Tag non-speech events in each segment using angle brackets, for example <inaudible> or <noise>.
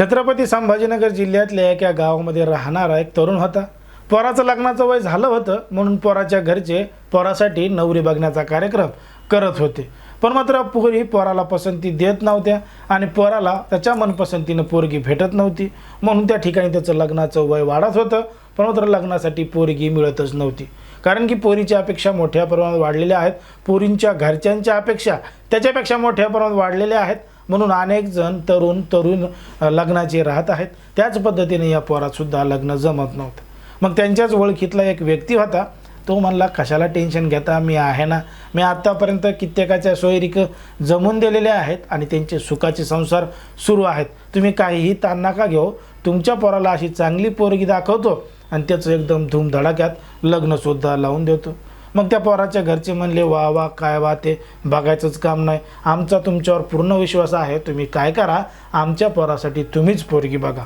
छत्रपती संभाजीनगर जिल्ह्यातल्या एका गावामध्ये राहणारा एक तरुण होता. पोराचं लग्नाचं वय झालं होतं म्हणून पोराच्या घरचे पोरासाठी नवरी बघण्याचा कार्यक्रम करत होते. पण मात्र पोरी पोराला पसंती देत नव्हत्या आणि पोराला त्याच्या मनपसंतीनं पोरगी भेटत नव्हती. म्हणून त्या ठिकाणी त्याचं लग्नाचं वय वाढत होतं पण मात्र लग्नासाठी पोरगी मिळतच नव्हती. कारण की पोरीच्या अपेक्षा मोठ्या प्रमाणात वाढलेल्या आहेत. पोरींच्या घरच्यांच्या अपेक्षा त्याच्यापेक्षा मोठ्या प्रमाणात वाढलेल्या आहेत. म्हणून अनेक जण तरुण तरुण लग्नाचे राहत आहेत. त्याच पद्धतीने या पोरातसुद्धा लग्न जमत नव्हतं. मग त्यांच्याच ओळखीतला एक व्यक्ती होता. तो म्हणला कशाला टेन्शन घेता? मी आहे ना. मी आत्तापर्यंत कित्येकाच्या सोयरीक जमून दिलेल्या आहेत आणि त्यांचे सुखाचे संसार सुरू आहेत. तुम्ही काहीही ताण नका घेऊ. तुमच्या पोराला अशी चांगली पोरगी दाखवतो आणि त्याचं एकदम धूमधडाक्यात लग्नसुद्धा लावून देतो. मग त्या पोराच्या घरचे म्हणले वा वा काय वा ते बघायचंच काम नाही. आमचा तुमच्यावर पूर्ण विश्वास आहे तुम्ही काय करा? आमच्या पोरासाठी तुम्हीच पोरगी बघा.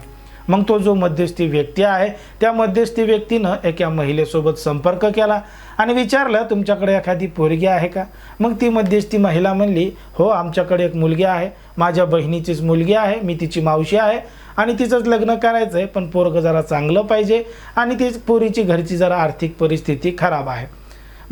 मग तो जो मध्यस्थी व्यक्ती आहे त्या मध्यस्थी व्यक्तीनं एका महिलेसोबत संपर्क केला आणि विचारलं तुमच्याकडे एखादी पोरगी आहे का? मग ती मध्यस्थी महिला म्हणली हो आमच्याकडे एक मुलगी आहे. माझ्या बहिणीचीच मुलगी आहे. मी तिची मावशी आहे आणि तिचंच लग्न करायचं आहे पण पोरगं जरा चांगलं पाहिजे आणि ती पोरीची घरची जरा आर्थिक परिस्थिती खराब आहे.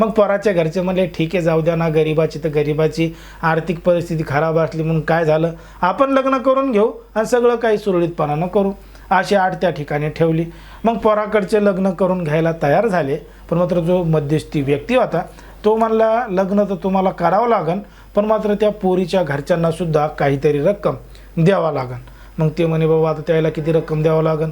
मग पोराच्या घरचे म्हणले ठीक आहे जाऊ द्या ना गरिबाची तर गरिबाची. आर्थिक परिस्थिती खराब असली म्हणून काय झालं? आपण लग्न करून घेऊ आणि सगळं काही सुरळीतपणानं करू. अशी आठ त्या ठिकाणी ठेवली. मग पोराकडचे लग्न करून घ्यायला तयार झाले. पण मात्र जो मध्यस्थी व्यक्ती होता तो म्हणला लग्न तर तुम्हाला करावं लागन पण मात्र त्या पोरीच्या घरच्यांनासुद्धा काहीतरी रक्कम द्यावा लागन. मग ते म्हणे बाबा आता त्याला किती रक्कम द्यावं लागन?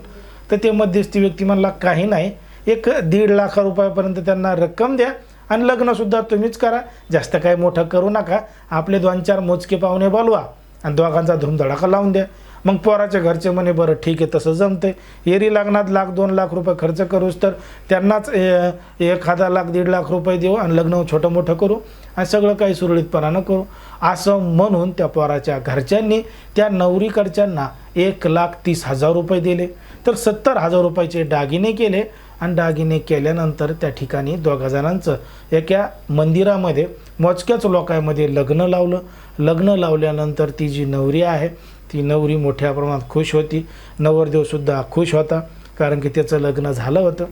तर ते मध्यस्थी व्यक्ती म्हणला काही नाही. एक दीड लाख रुपयापर्यंत त्यांना रक्कम द्या. आणि लग्नसुद्धा तुम्हीच करा. जास्त काही मोठं करू नका. आपले दोन चार मोजके पाहुणे बोलवा. आणि दोघांचा धुमधडाका लावून द्या. मग पोराच्या घरचे म्हणे बरं ठीक आहे तसं जमते एरी लग्नात लाख दोन लाख रुपये खर्च करूच तर त्यांनाच ए- एखादा लाख दीड लाख रुपये देऊ आणि लग्न छोटं मोठं करू आणि सगळं काही सुरळीतपणानं करू. असं म्हणून त्या पोराच्या घरच्यांनी त्या नवरीकडच्यांना एक लाख तीस हजार रुपये दिले. तर सत्तर हजार रुपयाचे दागिने केले. आणि दागिने केल्यानंतर त्या ठिकाणी दोघा जणांचं एका मंदिरामध्ये मोजक्याच लोकांमध्ये लग्न लावलं. लग्न लावल्यानंतर ती जी नवरी आहे ती नवरी मोठ्या प्रमाणात खुश होती. नवरदेवसुद्धा खुश होता कारण की त्याचं लग्न झालं होतं.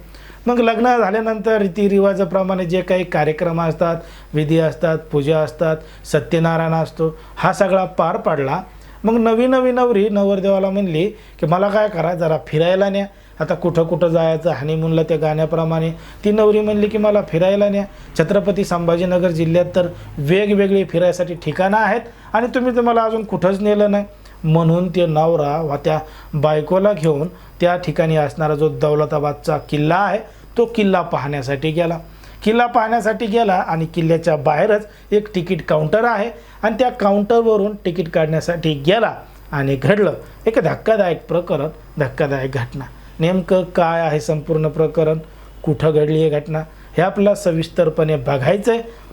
मग लग्न झाल्यानंतर रीतिरिवाजाप्रमाणे जे काही कार्यक्रम असतात विधी असतात पूजा असतात सत्यनारायण असतो हा सगळा पार पाडला. मग नवी नवी नवरी नवरदेवाला म्हणली की मला काय करा जरा फिरायला न्या. आता कुठं कुठं जायचं हनीमूनला त्या गाण्याप्रमाणे. ती नवरी म्हणली की मला फिरायला न्या. छत्रपती संभाजीनगर जिल्ह्यात तर वेगवेगळी फिरायसाठी ठिकाणं आहेत आणि तुम्ही तर मला अजून कुठंच नेलं नाही. म्हणून ते नवरा वा त्या बायकोला घेऊन त्या ठिकाणी असणारा जो दौलताबादचा किल्ला आहे तो किल्ला पाहण्यासाठी गेला. किल्ला पाहण्यासाठी गेला आणि किल्ल्याच्या बाहेरच एक तिकीट काउंटर आहे आणि त्या काउंटरवरून तिकीट काढण्यासाठी गेला आणि घडलं. एक धक्कादायक प्रकरण धक्कादायक घटना. नेमकं काय आहे संपूर्ण प्रकरण? कुठं घडली आहे घटना? हे आपल्याला सविस्तरपणे बघायचं आहे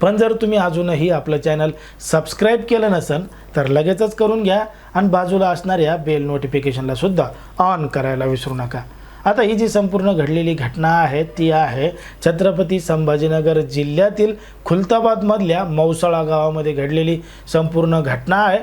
पण जर तुम्ही अजूनही आपलं चॅनल सबस्क्राईब केलं नसेल तर लगेचच करून घ्या आणि बाजूला असणाऱ्या बेल नोटिफिकेशनला सुद्धा ऑन करायला विसरू नका. आता ही जी संपूर्ण घडलेली घटना आहे ती आहे छत्रपती संभाजीनगर जिल्ह्यातील खुलताबादमधल्या मौसाळा गावामध्ये घडलेली संपूर्ण घटना आहे.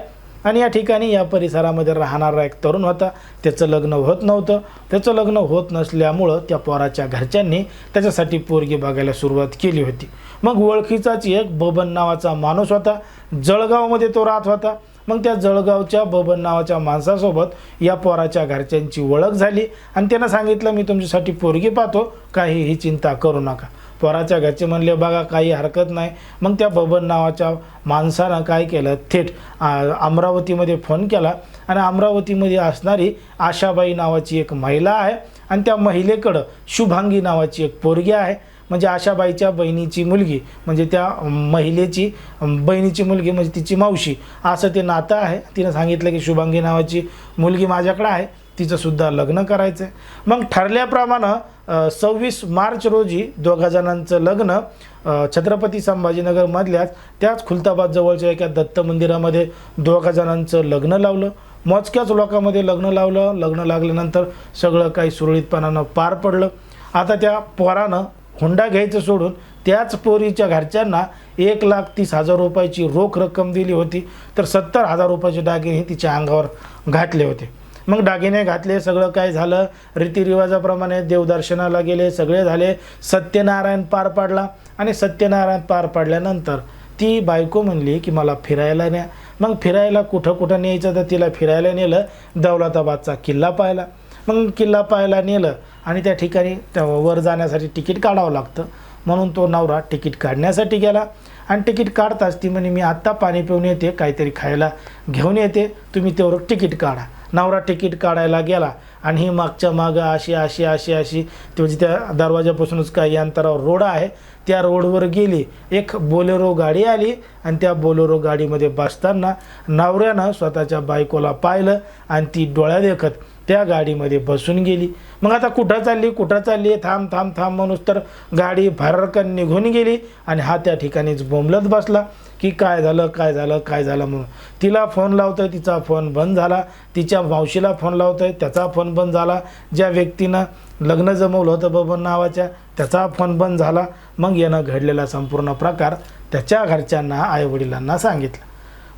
आणि या ठिकाणी या परिसरामध्ये राहणारा एक तरुण होता. त्याचं लग्न होत नव्हतं. त्याचं लग्न होत नसल्यामुळं त्या पोराच्या घरच्यांनी त्याच्यासाठी पोरगी बघायला सुरुवात केली होती. मग ओळखीचाच एक बबन नावाचा माणूस होता. जळगावमध्ये तो राहत होता. मग त्या जळगावच्या बबन नावाच्या माणसासोबत या पोराच्या घरच्यांची ओळख झाली आणि त्यांना सांगितलं मी तुमच्यासाठी पोरगी पाहतो. काहीही चिंता करू नका. पोराच्या घरचे म्हणले बघा काही हरकत नाही. मग त्या बबन नावाच्या माणसानं काय केलं? थेट अमरावतीमध्ये फोन केला. आणि अमरावतीमध्ये असणारी आशाबाई नावाची एक महिला आहे आणि त्या महिलेकडं शुभांगी नावाची एक पोरगी आहे. म्हणजे आशाबाईच्या बहिणीची मुलगी म्हणजे त्या महिलेची बहिणीची मुलगी म्हणजे तिची मावशी असं ते नातं आहे. तिनं सांगितलं की शुभांगी नावाची मुलगी माझ्याकडं आहे. तिचंसुद्धा लग्न करायचं आहे मग ठरल्याप्रमाणे सव्वीस मार्च रोजी दोघा जणांचं लग्न छत्रपती संभाजीनगरमधल्याच त्याच खुलताबाद जवळच्या एका दत्त मंदिरामध्ये दोघा जणांचं लग्न लावलं. मोजक्याच लोकांमध्ये लग्न लावलं. लग्न लागल्यानंतर सगळं काही सुरळीतपणानं पार पडलं. आता त्या पोरानं हुंडा घ्यायचं सोडून त्याच पोरीच्या घरच्यांना एक लाख तीस हजार रुपयाची रोख रक्कम दिली होती. तर सत्तर हजार रुपयाचे दागिने तिच्या अंगावर घातले होते. मग दागिने घातले सगळं काय झालं? रीतिरिवाजाप्रमाणे देवदर्शनाला गेले सगळे झाले. सत्यनारायण पार पाडला आणि सत्यनारायण पार पाडल्यानंतर ती बायको म्हणली की मला फिरायला न्या. मग फिरायला कुठं कुठं न्यायचं तर तिला फिरायला नेलं दौलताबादचा किल्ला पाहिला. मग किल्ला पाहायला नेलं आणि त्या ठिकाणी त्या वर जाण्यासाठी तिकीट काढावं लागतं. म्हणून तो नवरा तिकीट काढण्यासाठी गेला. आणि तिकीट काढताच ती म्हणे मी आत्ता पाणी पिऊन येते काहीतरी खायला घेऊन येते. तुम्ही तेवढं तिकीट काढा. नवरा तिकीट काढायला गेला आणि ही मागच्या मागं अशी अशी अशी अशी ती म्हणजे त्या दरवाजापासूनच काही अंतरावर रोड आहे. त्या रोडवर गेली. एक बोलेरो गाडी आली आणि त्या बोलेरो गाडीमध्ये बसताना नवऱ्यानं स्वतःच्या बायकोला पाहिलं आणि ती डोळ्या देखत त्या गाडीमध्ये बसून गेली. मग आता कुठं चालली कुठं चालली थांब थांब थांब म्हणूस तर गाडी भरकन निघून गेली आणि हा त्या ठिकाणीच बोंबलत बसला की काय झालं काय झालं काय झालं म्हणून. तिला फोन लावतोय तिचा फोन बंद झाला. तिच्या मावशीला फोन लावतोय त्याचा फोन बंद झाला. ज्या व्यक्तीनं लग्न जमवलं होतं बबन नावाच्या त्याचा फोन बंद झाला. मग यानं घडलेला संपूर्ण प्रकार त्याच्या घरच्यांना आईवडिलांना सांगितलं.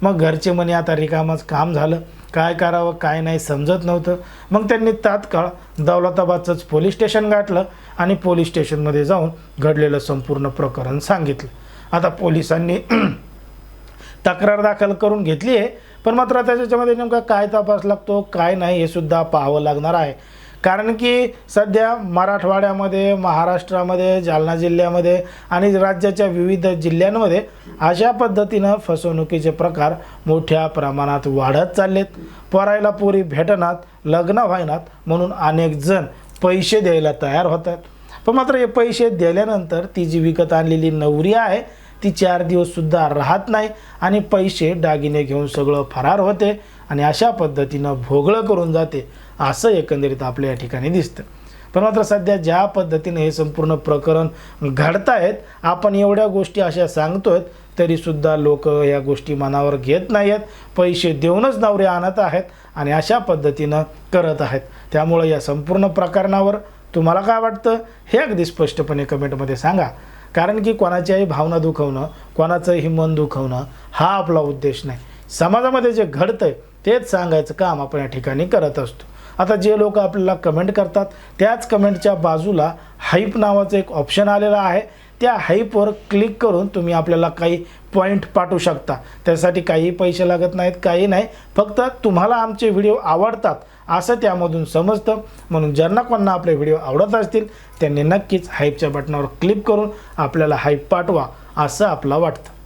मग घरचे म्हणे आता रिकामाच काम झालं. काय करावं काय नाही समजत नव्हतं. मग त्यांनी तात्काळ दौलताबादचंच पोलीस स्टेशन गाठलं आणि पोलीस स्टेशनमध्ये जाऊन घडलेलं संपूर्ण प्रकरण सांगितलं. आता पोलिसांनी <clears throat> तक्रार दाखल करून घेतली आहे पण मात्र त्याच्यामध्ये नेमका काय तपास लागतो काय नाही हे सुद्धा पाहावं लागणार आहे. कारण की सध्या मराठवाड्यामध्ये महाराष्ट्रामध्ये जालना जिल्ह्यामध्ये आणि राज्याच्या विविध जिल्ह्यांमध्ये अशा पद्धतीनं फसवणुकीचे प्रकार मोठ्या प्रमाणात वाढत चाललेत. पोरायला पोरी भेटनात लग्न व्हायनात म्हणून अनेक जण पैसे द्यायला तयार होतात. पण मात्र हे पैसे दिल्यानंतर ती जी विकत आणलेली नवरी आहे ती चार दिवससुद्धा राहत नाही आणि पैसे दागिने घेऊन सगळं फरार होते आणि अशा पद्धतीनं भोगळं करून जाते असं एकंदरीत आपल्या या ठिकाणी दिसतं. पण मात्र सध्या ज्या पद्धतीने हे संपूर्ण प्रकरण घडतायत आपण एवढ्या गोष्टी अशा सांगतोय तरीसुद्धा लोक या गोष्टी मनावर घेत नाही आहेत पैसे देऊनच नवरे आणत आहेत आणि अशा पद्धतीनं करत आहेत. त्यामुळं या संपूर्ण प्रकरणावर तुम्हाला काय वाटतं हे अगदी स्पष्टपणे कमेंटमध्ये सांगा. कारण की कोणाच्याही भावना दुखवणं कोणाचंही मन दुखवणं हा आपला उद्देश नाही. समाजामध्ये जे घडतं आहे तेच सांगायचं काम आपण या ठिकाणी करत असतो. आता जे लोक आपल्याला कमेंट करतात त्याच कमेंटच्या बाजूला हाईप नावाचं एक ऑप्शन आलेलं आहे. त्या हाईपवर क्लिक करून तुम्ही आपल्याला काही पॉईंट पाठवू शकता. त्यासाठी काही पैसे लागत नाहीत काही नाही. फक्त तुम्हाला आमचे व्हिडिओ आवडतात. असं त्यामधून समजतं. म्हणून ज्यांना कोणाला आपले व्हिडिओ आवडत असतील त्यांनी नक्कीच हाईपच्या बटनावर क्लिक करून आपल्याला हाईप पाठवा असं आपलं वाटतं.